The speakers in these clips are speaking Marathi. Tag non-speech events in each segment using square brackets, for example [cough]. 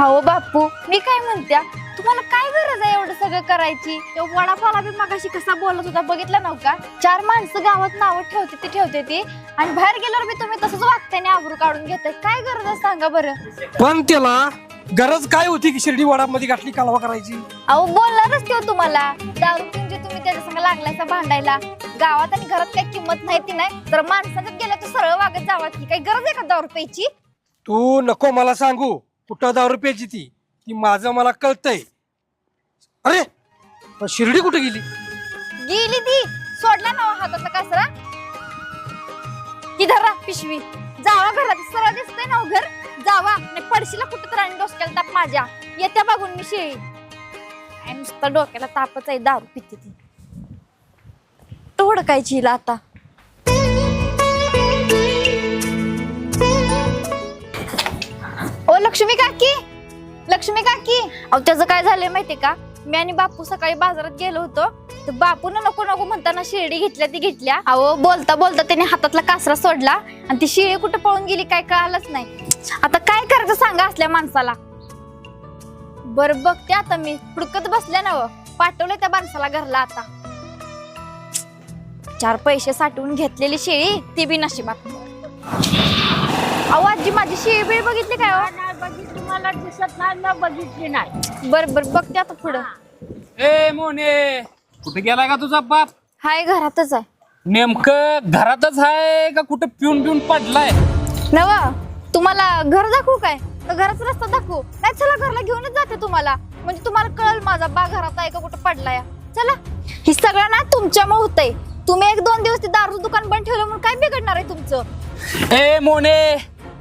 हो बापू मी काय म्हणत्या? तुम्हाला काय गरज आहे एवढं सगळं करायची? तो वडापावला बी मगाशी कसा बोलत होता बघितलं नव्ह का? चार माणसं गावात नावं ठेवते ती ठेवते ती. आणि बाहेर गेल्यावर बी तुम्ही तसंच वागताय आणि आबरू काढून घेताय. काय गरज आहे सांगा बरं. पण त्याला गरज काय होती की शिर्डी वडामध्ये गाठली कालवा करायची? अहो बोलणारच तेव्हा तुम्हाला. दारू पिऊन जे तुम्ही त्याच्या संग लागलायचा भांडायला. गावात आणि घरात काही किंमत नाही ती नाही. तर माणसाच्यात गेल्या तर सरळ वागत जावा की. काही गरज आहे का दारू प्यायची? तू नको मला सांगू. कुठं दहा रुपयाची ती ती माझं मला कळतंय. अरे पण शिर्डी कुठे गेली? गेली ती. सोडला ना हो कासरा. की धरा पिशवी. जावा घरात सरळ दिसतंय ना हो घर. जावा. आणि पडशीला कुठं तर आणि डोसक्याला ताप माझ्या. येत्या बघून मी शेळी. नुसतं डोक्याला तापच आहे दारू पिते ती. तोड काय हिला आता. लक्ष्मी काकी? लक्ष्मी काकी? अहो त्याचं काय झालंय माहितीये का? मी आणि बापू सकाळी बाजारात गेलो होतो. तर बापून नको नको म्हणताना शिर्डी घेतल्या ती घेतल्या. अहो बोलता बोलता त्याने हातातला कासरा सोडला आणि ती शिळी कुठं पळून गेली काय कळालंच नाही. आता काय करायचं सांगा असल्या माणसाला. बर बघते आता मी. हुडकत बसल्या ना हो. पाठवलंय त्या माणसाला घरला आता. चार पैसे साठवून घेतलेली शेळी ती बी नशिबात. अहो आजी माझी शेळी बिळ बघितली काय हो? बघितली मला दिसत नाही ना बघितली नाही. बर बर बघते आता पुढं. ए मोने कुठे गेलाय का तुझा बाप? हाय घरातच आहे. नेमकं घरातच आहे का कुठं पिऊन पिऊन पडलाय? नवा तुम्हाला घर दाखवू काय? का घराचा रस्ता दाखवू. नाही चला घरला घेऊनच जाते तुम्हाला. म्हणजे तुम्हाला कळल माझा बा घरात आहे का कुठं पडलाय? चला. ही सगळं ना तुमच्यामुळे होतंय. तुम्ही एक दोन दिवस ते दारू दुकान बंद ठेवलं म्हणून काय बिघडणार आहे तुमचं? ए मोने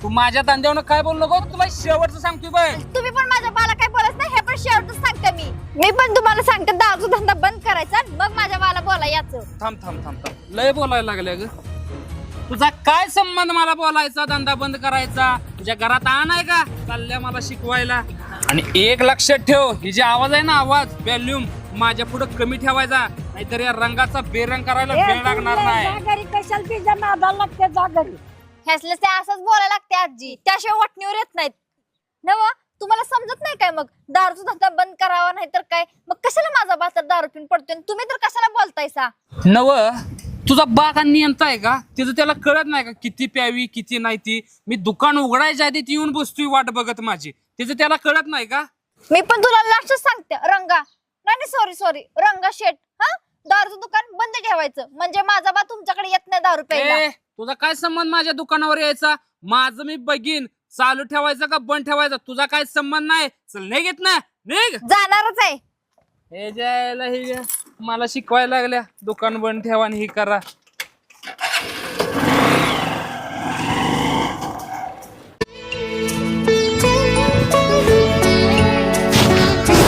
तू माझ्या तांद्यावर काय बोलू नको तुला शेवटचं सांगतोय बाय. तुम्ही पण माझ्या बाला काय बोलत नाही हे पण शेवटच सांगते मी. मी पण तुम्हाला सांगते दारू धंदा बंद करायचा आणि मग माझ्या बाला बोला याचं. थांब थांब थांब थांब. लय बोलायला लागले ग तुझा काय संबंध मला बोलायचा धंदा बंद करायचा? तुझ्या घरात आणाय का? चालल्या मला शिकवायला. आणि एक लक्षात ठेव ही जी आवाज आहे ना आवाज व्हॅल्यूम माझ्या पुढे कमी ठेवायचा. नाहीतर या रंगाचा बेरंग करायला वेळ लागणार नाही. घरी कशाला तिच्या नादाला लागते जा घरी ह्यासले ते असंच बोलायला लागते आजी. त्याशिवाय वाटणीवर येत नाहीत. नव तुम्हाला समजत नाही काय मग? दारूचा धंदा बंद करावा नाही तर काय? मग कशाला माझा बाजार दारू पिऊन पडतोय आणि तुम्ही तर कशाला बोलतायसा? नव तुझा बाग आणि नियंत्रण आहे का? तिचं त्याला कळत नाही का किती प्यावी किती नाही ती? मी दुकान उघडायच्या आधी ती येऊन बसतोय वाट बघत माझी. तिचं त्याला कळत नाही का? मी पण तुला लास्टच सांगते. रंगा. नाही सॉरी सॉरी रंगा शेट हा? दारूचं दुकान बंद ठेवायचं. म्हणजे माझा बा तुमच्याकडे येत नाही दारू प्यायला. ए तुझा काय संबंध माझ्या दुकानावर यायचा? माझं मी बघीन. चालू ठेवायचं का बंद ठेवायचा? तुझा काय संबंध नाही? चल नाही घेत ना निघ. जाणारच आहे. हे जायला हे घ्या. मला शिकवायला लागल्या. दुकान बंद ठेवा आणि हे करा.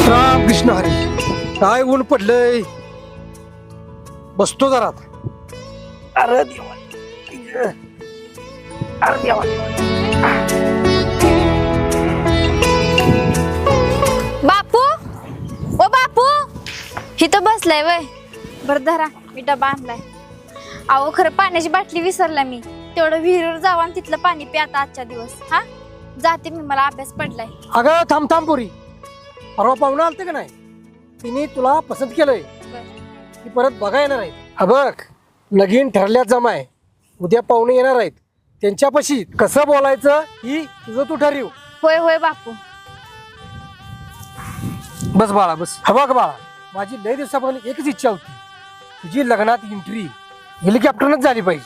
राम कृष्ण हरी काय ऊन पडलंय? बसतो जरा आता. अरे देवा. अरे देवा बापू ओ बापू इथं बसलाय वय. बर धरा मी डबा आणलाय. अहो खरं पाण्याची बाटली विसरला मी. तेवढं विहिरीवर जावं आणि तिथलं पाणी प्या आता आजच्या दिवस. हा? जाते मी मला अभ्यास पडलाय. अगं थांब थांब पोरी. परवा पाहुणं आलते का नाही? तिने तुला पसंत केलंय. ती परत बघा येणार आहेत हा बघ लगीन ठरल्यात जमाय. उद्या पाहुणे येणार आहेत. त्यांच्यापाशी कसं बोलायचं ही तुझं तू ठरव. होय होय बापू. बस बाळा बस. हा बघ बाळा माझी लय दिवसापर्यंत एकच इच्छा होती. तुझी लग्नात एंट्री हेलिकॉप्टरनच झाली पाहिजे.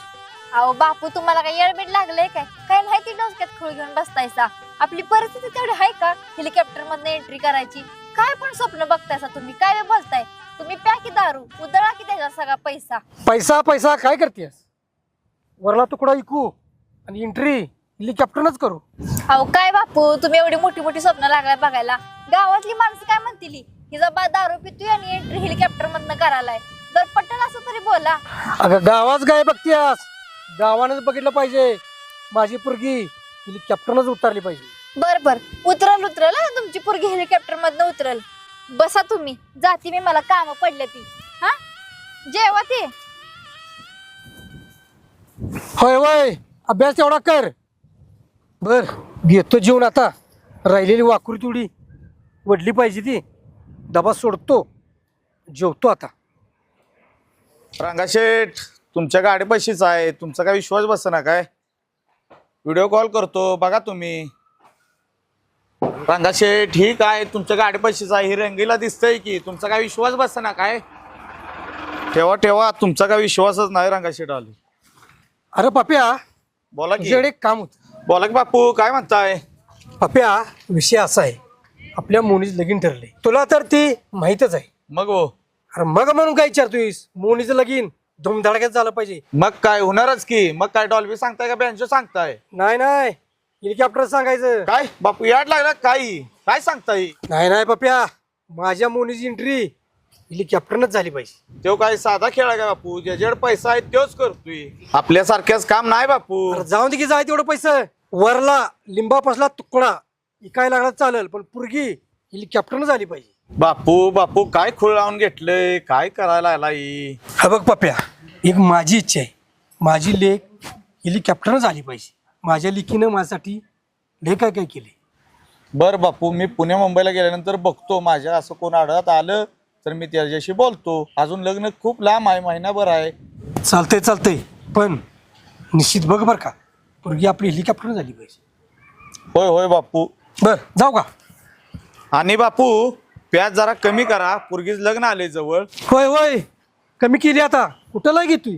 अहो बापू तुम्हाला काय येळबीड लागलंय काय? काय माहिती डोसक्यात खोळ घेऊन बसतायसा? आपली परिस्थिती तेवढी आहे का हेलिकॉप्टर मधनं एंट्री करायची? काय पण स्वप्न बघतायसा तुम्ही? काय बी बोलताय? तुम्ही प्या की दारू उदळा की त्याचा सगळा पैसा. पैसा पैसा काय करतेस? वरला तुकडा ऐकू आणि एंट्री हेलिकॉप्टरनच करू. अहो काय बापू? तुम्ही एवढी मोठी मोठी स्वप्न लागलाय बघायला. गावातली माणसं काय म्हणतील हिचा बा दारू पितोय आणि एंट्री हेलिकॉप्टर मधनं करायलाय. जर पटल असं तरी बोला. अगं गावाच काय बघतेस गावानंच बघितलं पाहिजे. माझी पोरगी हेलिकॉप्टरनच उतरली पाहिजे. बर बर. उतरल उतरल हं, तुमची पोरगी हेलिकॉप्टर मधनं उतरल. बसा तुम्ही. जाती मी मला काम पडले ती. हा? जेवा ते. होय होय. अभ्यास तेवढा कर. बर घेतो जेवण आता. राहिलेली वाकुरी तेवढी. वडली पाहिजे ती. डबा सोडतो. जेवतो आता. रांगाशेठ तुमच्या गाडीपाशीच आहे तुमचा काय विश्वास बसना काय? व्हिडिओ कॉल करतो. बघा तुम्ही. रांगाशेठ ही काय? तुमच्या गाडीपाशीच आहे. ही रंगीला दिसतंय की. तुमचा काय विश्वास बसना काय? ठेवा ठेवा. तुमचा काय विश्वासच नाही रांगाशेठ आली. अरे पाप्या बोला की. तुझ्याकडे एक काम होतं. बोला की बापू काय म्हणताय? पाप्या विषय असा आहे. आपल्या मोनीचं लगीन ठरले तुला तर ती माहीतच आहे. मग हो. अरे मग म्हणून काय विचारतोयस? मोनीचं लगीन धुमधडाक्यात झालं पाहिजे. मग काय होणारच की. मग काय डॉल्बी सांगताय का बँजो सांगताय? नाही नाही. हेलिकॉप्टर सांगायचं. काय? बापू याड लागला काही? काय सांगताय? नाही नाही पप्या. माझ्या मोनीची एंट्री हेलिकॉप्टरनच झाली पाहिजे. तो काय साधा खेळ आहे का बापू? ज्याच्याकडे पैसा आहे तोच करतोय. आपल्यासारख्याच काम नाही बापू. अरे जाऊन दे की जाय तेवढं पैसे. वरला लिंबापासला तुकडा. इकाय लागला चालेल पण पुरगी हेलिकॉप्टरनं झाली पाहिजे. बापू बापू काय खुळ लावून घेतलंय? काय करायला आलाय? हा बघ पप्या एक माझी इच्छा आहे. माझी लेख हेलिकॉप्टरनं झाली पाहिजे. माझ्या लेकीनं माझ्यासाठी लय काय काय केले? बर बापू मी पुणे मुंबईला गेल्यानंतर बघतो. माझ्या असं कोण आढळत आलं? तर मी त्याच्याशी बोलतो. अजून लग्न खूप लांब आहे महिनाभर आहे. चालतंय चालतंय. पण निश्चित बघ बरं का पुरगी आपली हेलिकॉप्टरनं झाली पाहिजे. होय होय बापू. बर जाऊ का? आणि बापू प्याज जरा कमी करा. पूर्गीच लग्न आले जवळ. होय होय. कमी केली आता. कुठं लाग तू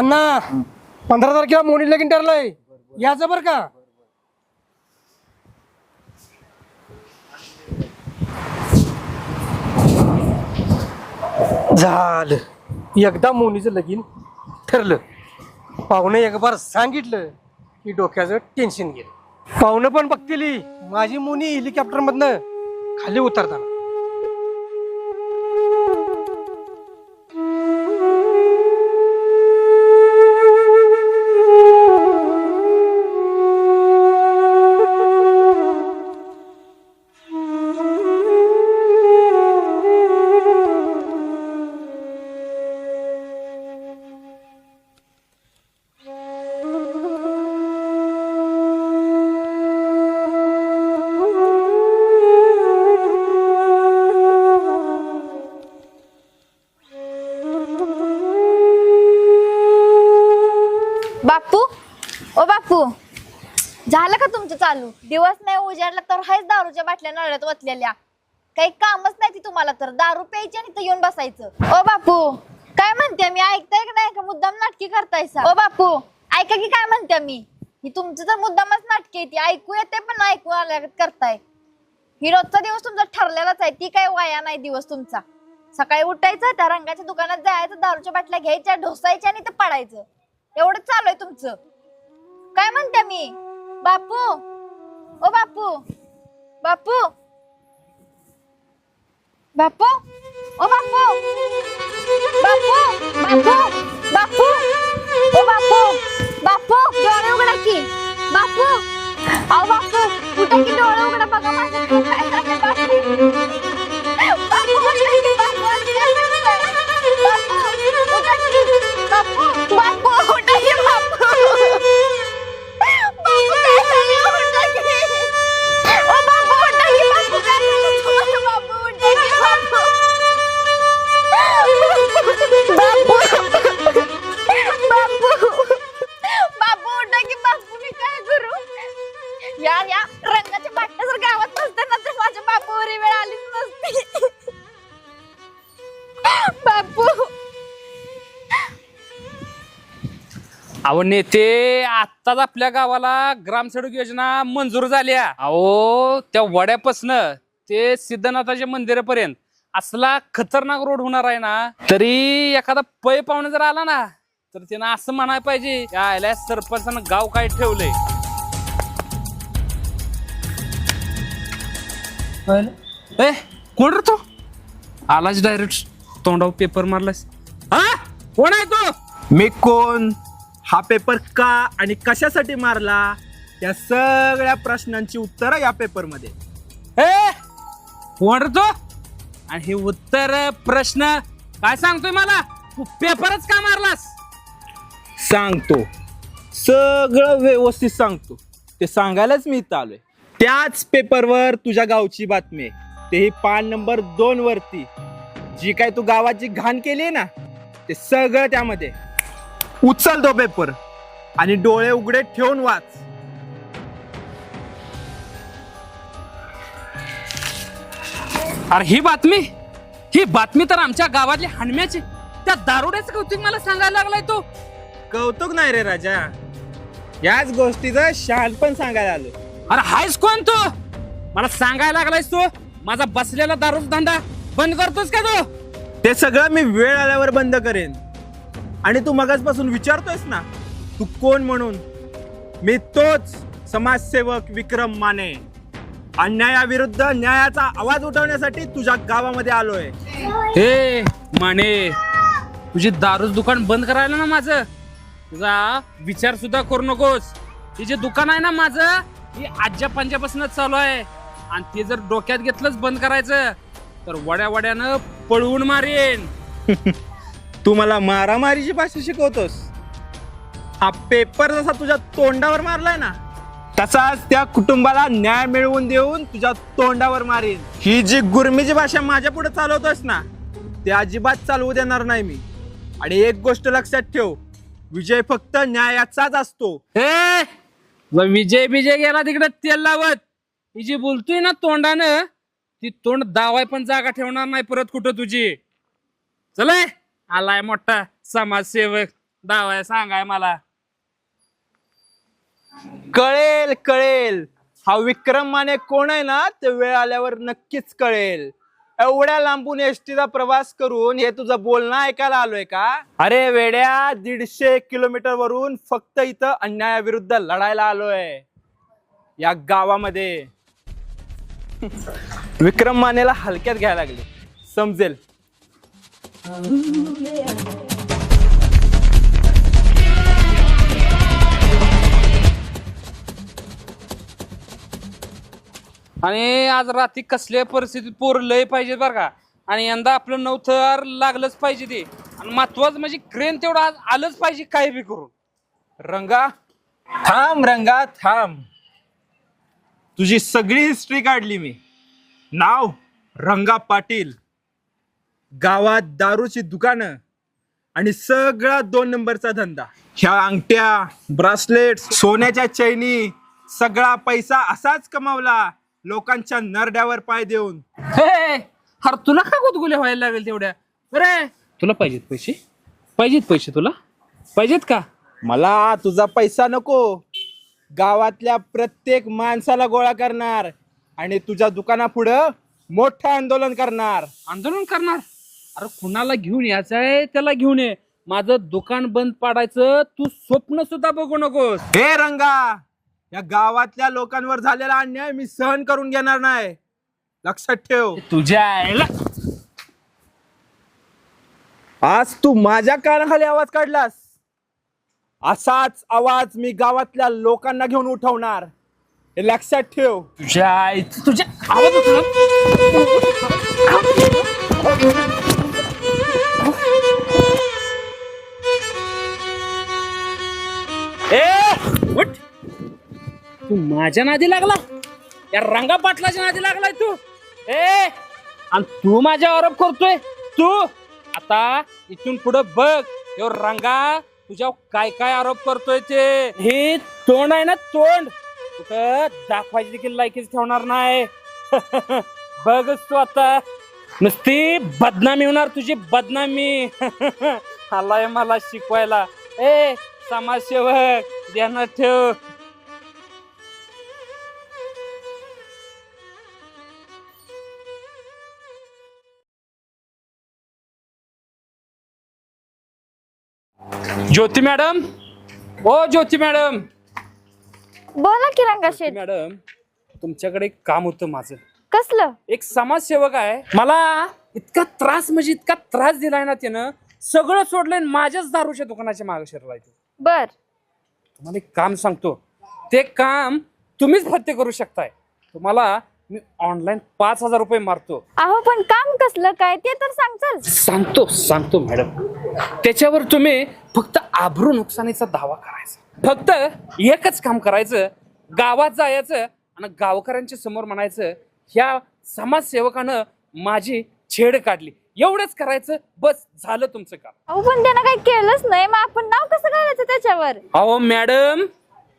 अण्णा पंधरा तारखेला मोनी लगीन ठरलंय. याचं बरं का? झालं. एकदा मोनीचं लगीन ठरलं. पाहुणे एक बार सांगितलं की डोक्याचं टेन्शन गेलं. पाहुणं पण बघतील माझी मुनी हेलिकॉप्टर मधनं खाली उतरताना. झालं का तुमचं चालू? दिवस नाही उजाडला तर हायच दारूच्या बाटल्या नळ्यात वतलेल्या काही कामच नाही ती तुम्हाला तर. दारू प्यायची आणि इथं येऊन बसायचं. ओ बापू काय म्हणते मी? ऐकताय का नाही का? मुद्दाम नाटकी करतायसा? ओ बापू ऐका की काय म्हणते मी? ही तुमचं तर मुद्दामच नाटकी आहे ती. ऐकू येते पण ऐकू आल्या करताय. ही रोजचा दिवस तुमचा ठरलेलाच आहे. ती काय वाया नाही दिवस तुमचा. सकाळी उठायचं त्या रंगाच्या दुकानात जायचं दारूच्या बाटल्या घ्यायच्या ढोसायच्या आणि ते पडायचं. एवढंच चालू आहे तुमचं. काय म्हणते मी? बापू ओ बापू बापू बापू ओ बापू बापू बापू बापू ओ बापू बापू डोळे उघडा की बापू अहो बापू कुठे की डोळे उघडा बघा माझं काय झालं, बापू बापू उठा की, बापू, बापू, उठा की, बापू, बापू, अहो नेते आत्ताच आपल्या गावाला ग्रामसडक योजना मंजूर झाल्या. अहो त्या वड्यापासनं ते सिद्धनाथाच्या मंदिरापर्यंत असला खतरनाक रोड होणार आहे ना तरी एखादा पै पाहुणे जर आला ना तर त्यानं असं म्हणायला पाहिजे यायला सरपंचानं गाव काय ठेवलंय. ए कोण रे तो? आलाच डायरेक्ट तोंडावर पेपर मारलास. हा? कोण आहे तो? मी कोण? हा पेपर का आणि कशासाठी मारला? या सगळ्या प्रश्नांची उत्तरं या पेपरमध्ये कोण रे तो आणि हे उत्तर प्रश्न काय सांगतोय मला? तू पेपरच का मारलास? सांगतो. सगळं व्यवस्थित सांगतो. ते सांगायलाच मी इथं आलोय. त्याच पेपरवर तुझ्या गावची बातमी आहे. तेही पान नंबर दोन वरती. जी काय तू गावाची घाण केली ना ते सगळं त्यामध्ये उचल तो पेपर आणि डोळे उघडे ठेवून वाच. अरे ही बातमी? ही बातमी तर आमच्या गावातली हणम्याची त्या दारुड्याचं कौतुक मला सांगायला लागलाय तो. कौतुक नाही रे राजा. याच गोष्टीचं शहाणपण सांगायला आलो अरे हायस कोण तू? मला सांगायला लागलायस तू? माझा बसलेला दारूच धंदा बंद करतोस का तू? ते सगळं मी वेळ आल्यावर बंद करेन. आणि तू मगाचपासून विचारतोयस ना तू कोण म्हणून? मी तोच समाजसेवक विक्रम माने. अन्यायाविरुद्ध न्यायाचा आवाज उठवण्यासाठी तुझ्या गावामध्ये आलोय. हे माने तुझी दारूच दुकान बंद करायला ना माझं? तुझा विचार सुद्धा करू नकोस. हे जे दुकान आहे ना माझं हे आजच्या पंजापासूनच चालू आहे. आणि ते जर डोक्यात घेतलंच बंद करायचं तर वड्या वड्यानं पळवून मारेन. [laughs] तू मला मारामारीची भाषा शिकवतोस. हा पेपर जसा तुझ्या तोंडावर मारलाय ना तसाच त्या कुटुंबाला न्याय मिळवून देऊन तुझ्या तोंडावर मारेन. ही जी गुरमीची भाषा माझ्या पुढे चालवतोस ना ते अजिबात चालवू देणार नाही मी. आणि एक गोष्ट लक्षात ठेव विजय फक्त न्यायाचाच असतो. हे! व विजय विजय गेला तिकडे तेल लावत. ही जी बोलतोय ना तोंडानं ती तोंड दावाय पण जागा ठेवणार नाही परत कुठं तुझी. चलाय आलाय मोठा समाजसेवक. दावाय सांगाय मला. कळेल कळेल. हा विक्रम माने कोण आहे ना ते वेळ आल्यावर नक्कीच कळेल. एवढ्या लांबून एसटीचा प्रवास करून हे तुझं बोलणं ऐकायला आलोय का? अरे वेड्या दीडशे किलोमीटर वरून फक्त इथं अन्यायाविरुद्ध लढायला आलोय. या गावामध्ये. [laughs] विक्रम मानेला हलक्यात घ्यायला लागले. समजेल. आणि आज रात्री कसल्या परिस्थितीत पोर लय पाहिजे बरं का? आणि यंदा आपलं नवथर लागलंच पाहिजे ते. आणि महत्वाचं म्हणजे क्रेन तेवढं आज आलंच पाहिजे काही बी करून. रंगा? थांब रंगा थांब. तुझी सगळी हिस्ट्री काढली मी. नाव रंगा पाटील. गावात दारूची दुकानं आणि सगळा दोन नंबरचा धंदा. ह्या अंगठ्या ब्रासलेट सोन्याच्या चैनी सगळा पैसा असाच कमावला लोकांच्या नरड्यावर पाय देऊन. हे अरे तुला का गुदगुले व्हायला लागेल तेवढ्या? अरे! तुला पाहिजेत पैसे? पाहिजेत पैसे तुला? पाहिजेत का? मला तुझा पैसा नको. गावातल्या प्रत्येक माणसाला गोळा करणार आणि तुझ्या दुकानापुढं मोठं आंदोलन करणार. आंदोलन करणार? अरे कुणाला घेऊन यायचं आहे त्याला घेऊन ये. माझं दुकान बंद पाडायचं तू स्वप्न सुद्धा बघू नकोस. हे रंगा या गावातल्या लोकांवर झालेला अन्याय मी सहन करून घेणार नाही. लक्षात ठेव. तुझ्या आईला. आज तू माझ्या कानाखाली आवाज काढलास. असाच आवाज मी गावातल्या लोकांना घेऊन उठवणार. हे लक्षात ठेव. तुझ्या आईचं तुझ्या आवाज ए उठ. तू माझ्या नादी लागला? या रंगा पाटलाच्या नादी लागलाय तू. ए आणि तू माझ्या आरोप करतोय? तू? आता इथून पुढं बघ यो रंगा तुझ्या काय काय आरोप करतोय ते. हे तोंड आहे ना तोंड. कुठं दाखवायची देखील लायकीच ठेवणार नाही. [laughs] बघच तू आता. नुसती बदनामी होणार तुझी बदनामी. [laughs] आलाय मला शिकवायला. ए समाजसेवक ध्यानात ठेव. ज्योती मॅडम? ओ ज्योती मॅडम. बोला की रंगाशेठ. मॅडम तुमच्याकडे एक काम होतं माझं. कसलं? एक समाजसेवक आहे. मला? इतका त्रास म्हणजे इतका त्रास दिलाय ना त्यानं. सगळं सोडलंय आणि माझ्याच दारूच्या दुकानाच्या मागे शिरलाय तो. बर. तुम्हाला एक काम सांगतो. ते काम तुम्हीच फत्ते करू शकताय. तुम्हाला मी ऑनलाईन पाच हजार रुपये मारतो. अहो पण काम कसलं काय? ते तर सांगचाल सांगतो सांगतो मॅडम त्याच्यावर तुम्ही फक्त आभरू नुकसानीचा दावा करायचा. फक्त एकच काम करायचं गावात जायचं आणि गावकऱ्यांच्या समोर म्हणायचं ह्या समाजसेवकानं माझी छेड काढली. एवढंच करायचं बस झालं तुमचं काम. अहो पण त्यानं काही केलंच नाही. मग आपण नाव कसं घालायचं त्याच्यावर? अहो मॅडम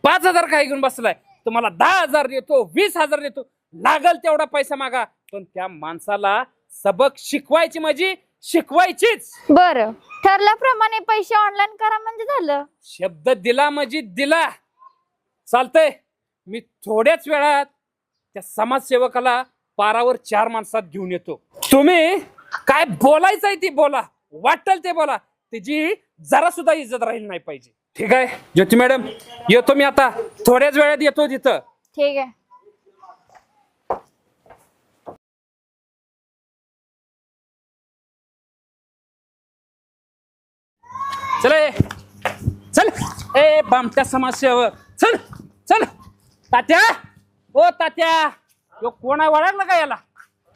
पाच हजार काय घेऊन बसलाय? तुम्हाला दहा हजार देतो वीस हजार देतो. लागल तेवढा पैसा मागा. पण त्या माणसाला सबक शिकवायची म्हणजे शिकवायचीच. बर. ठरल्याप्रमाणे पैसे ऑनलाईन करा म्हणजे झालं. शब्द दिला म्हणजे दिला. चालतंय. मी थोड्याच वेळात त्या समाजसेवकाला पारावर चार माणसात घेऊन येतो. तुम्ही काय बोलायचंय ती बोला. वाटल ते बोला. त्याची जरा सुद्धा इज्जत राहील नाही पाहिजे. ठीक आहे? ज्योती मॅडम येतो मी आता. थोड्याच वेळात येतो तिथं. ठीक आहे. चल ए. चल. ए बामट्या समाजसेवक चल. चल. तात्या. ओ तात्या. यो कोणा वळखला का याला?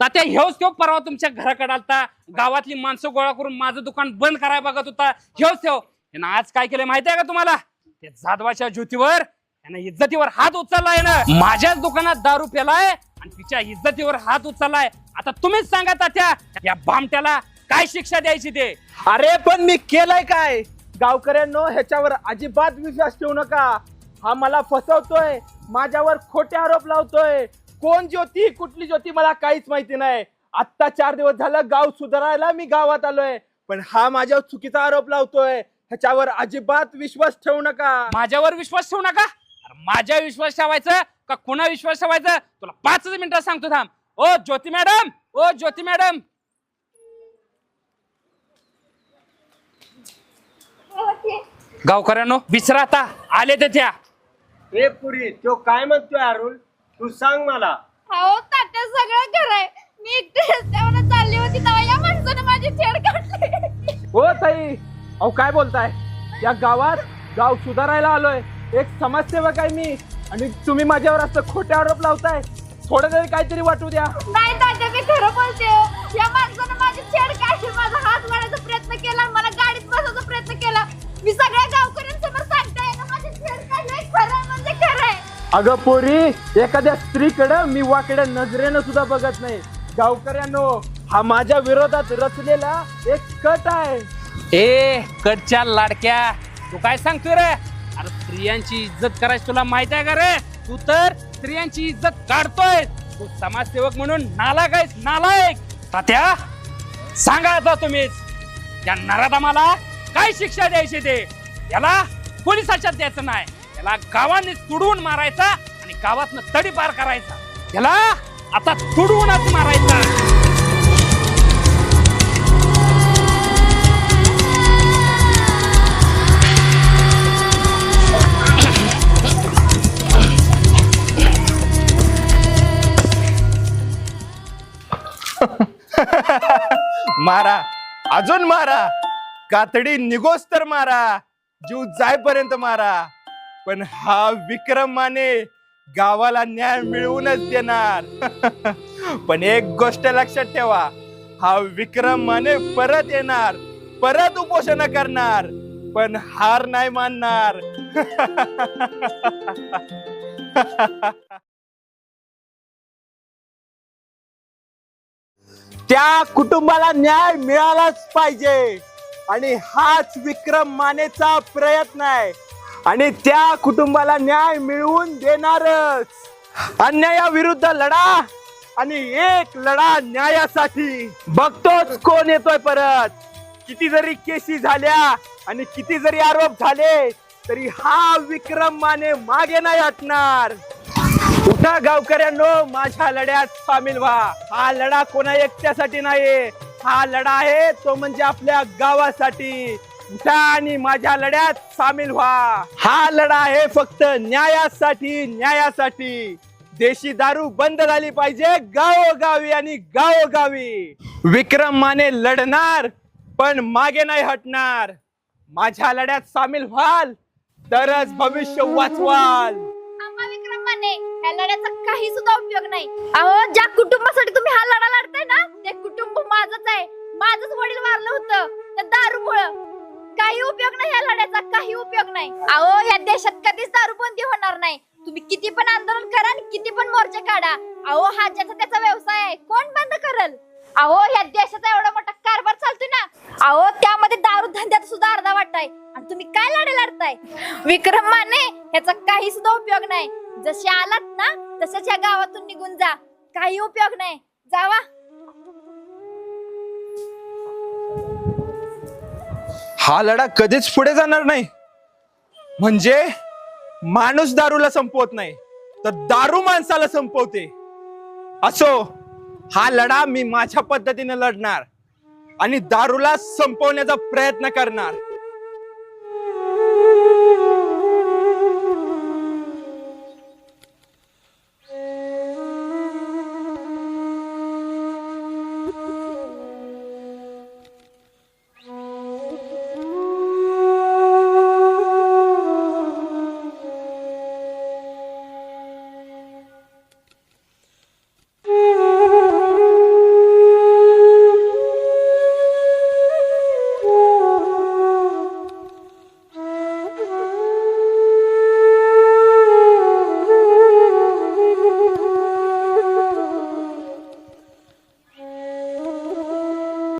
तात्या ह्योच तो परवा तुमच्या घराकडे आलता. गावातली माणसं गोळा करून माझं दुकान बंद करायला बघत होता. ह्योच तो यानं आज काय केलं माहिती आहे का तुम्हाला? ते जाधवाच्या ज्योतीवर यानं इज्जतीवर हात उचललाय ना. माझ्याच दुकानात दारू प्यालाय आणि तिच्या इज्जतीवर हात उचललाय. आता तुम्हीच सांगा तात्या या बामट्याला काय शिक्षा द्यायची ते? अरे पण मी केलंय काय? गावकऱ्यांनो ह्याच्यावर अजिबात विश्वास ठेवू नका. हा मला फसवतोय. माझ्यावर खोटे आरोप लावतोय. कोण ज्योती कुठली ज्योती मला काहीच माहिती नाही. आत्ता चार दिवस झालं गाव सुधारायला मी गावात आलोय. पण हा माझ्यावर चुकीचा आरोप लावतोय. ह्याच्यावर अजिबात विश्वास ठेवू नका. माझ्यावर विश्वास ठेवू नका? अरे माझ्या विश्वास ठेवायचं का कुणा विश्वास ठेवायचं? तुला पाचच मिनिटात सांगतो थांब. ओ ज्योती मॅडम! ओ ज्योती मॅडम! गावकऱ्यांनो विसरा आता. आले ते त्या ए पुरी तो काय म्हणतोय अरुण? तू सांग मला. अहो तात्या सगळं खरंय. मी एकटी रस्त्यावर चालली होती तेव्हा या माणसानं माझी छेड काढली. हो ताई. अहो काय बोलताय? या गावात गाव सुधारायला आलोय. एक समाजसेवक आहे मी. आणि तुम्ही माझ्यावर असं खोटे आरोप लावताय. थोडं तरी काहीतरी वाटू द्या. नाही तात्या मी खरं बोलते. या माणसानं माझी छेड काढली. माझा हात वाढायचा प्रयत्न केला. आणि मला गाडीत बसायचा प्रयत्न केला. मी सगळ्या गावकऱ्यांसमोर सांगताय ना माझी छेड काढली. खरं म्हणजे अगं पोरी एखाद्या स्त्रीकडं मी वाकड्या नजरेनं सुद्धा बघत नाही. गावकऱ्यांनो हा माझ्या विरोधात रचलेला एक कट आहे. ए कडच्या लाडक्या तू काय सांगतोय रे? अरे स्त्रियांची इज्जत करायची तुला माहीत आहे का रे? तू तर स्त्रियांची इज्जत काढतोय. तू समाजसेवक म्हणून नालायक आहेस नालायक. तात्या सांगा आता तुम्हीच या नराधमाला काय शिक्षा द्यायची ते? याला पोलिसाच्यात द्यायचं नाही. याला गावाने तुडवून मारायचा आणि गावातनं तडी पार करायचा. याला आता तुडवूनच मारायचा. मारा. अजून मारा. कातडी निघोस तर मारा. जीव जायपर्यंत मारा. पण हा विक्रम माने गावाला न्याय मिळवूनच देणार. [laughs] पण एक गोष्ट लक्षात ठेवा हा विक्रम माने परत येणार परत उपोषण करणार पण हार नाही मानणार. [laughs] त्या कुटुंबाला न्याय मिळालाच पाहिजे. आणि हाच विक्रम मानेचा प्रयत्न आहे. आणि त्या कुटुंबाला न्याय मिळवून देणारच. अन्यायाविरुद्ध लढा आणि एक लढा न्यायासाठी. बघतोच कोण येतोय परत. किती जरी केसी झाल्या आणि किती जरी आरोप झाले तरी हा विक्रम माने मागे नाही हटणार. उठा गावकऱ्यांनो माझ्या लढ्यात सामील व्हा. हा लढा कोणा एकट्यासाठी नाही हा लढा आहे तो म्हणजे आपल्या गावासाठी. उठा आणि माझ्या लढ्यात सामील व्हा. हा लढा आहे फक्त न्यायासाठी न्यायासाठी. देशी दारू बंद झाली पाहिजे गावोगावी आणि गावोगावी. विक्रम माने लढणार पण मागे नाही हटणार. माझ्या लढ्यात सामील व्हाल तरच भविष्य वाचवाल. आम्हा विक्रम लढ्याचा काही सुद्धा उपयोग नाही. अहो ज्या कुटुंबासाठी तुम्ही हा लढा लढताय ना ते कुटुंब माझंच आहे. माझंच वडील वारलं होतं. त्या दारूमुळं काही उपयोग नाही ह्या लढ्याचा काही उपयोग नाही. अहो या देशात कधीच दारूबंदी होणार नाही. तुम्ही किती पण आंदोलन करा आणि किती पण मोर्चे काढा. अहो हा ज्याचा त्याचा व्यवसाय आहे कोण बंद करल? अहो या देशाचा एवढा मोठा कारभार चालतोय ना. अहो त्यामध्ये दारू धंद्यात सुद्धा अर्धा वाटाय आणि तुम्ही काय लढे लढताय? विक्रम माने याचा काही सुद्धा उपयोग नाही. जसे आलात ना तसेच या गावातून निघून जा. काही उपयोग नाही. जावा. हा लढा कधीच पुढे जाणार नाही. म्हणजे माणूस दारूला संपवत नाही तर दारू माणसाला संपवते. असो हा लढा मी माझ्या पद्धतीने लढणार आणि दारूला संपवण्याचा प्रयत्न करणार.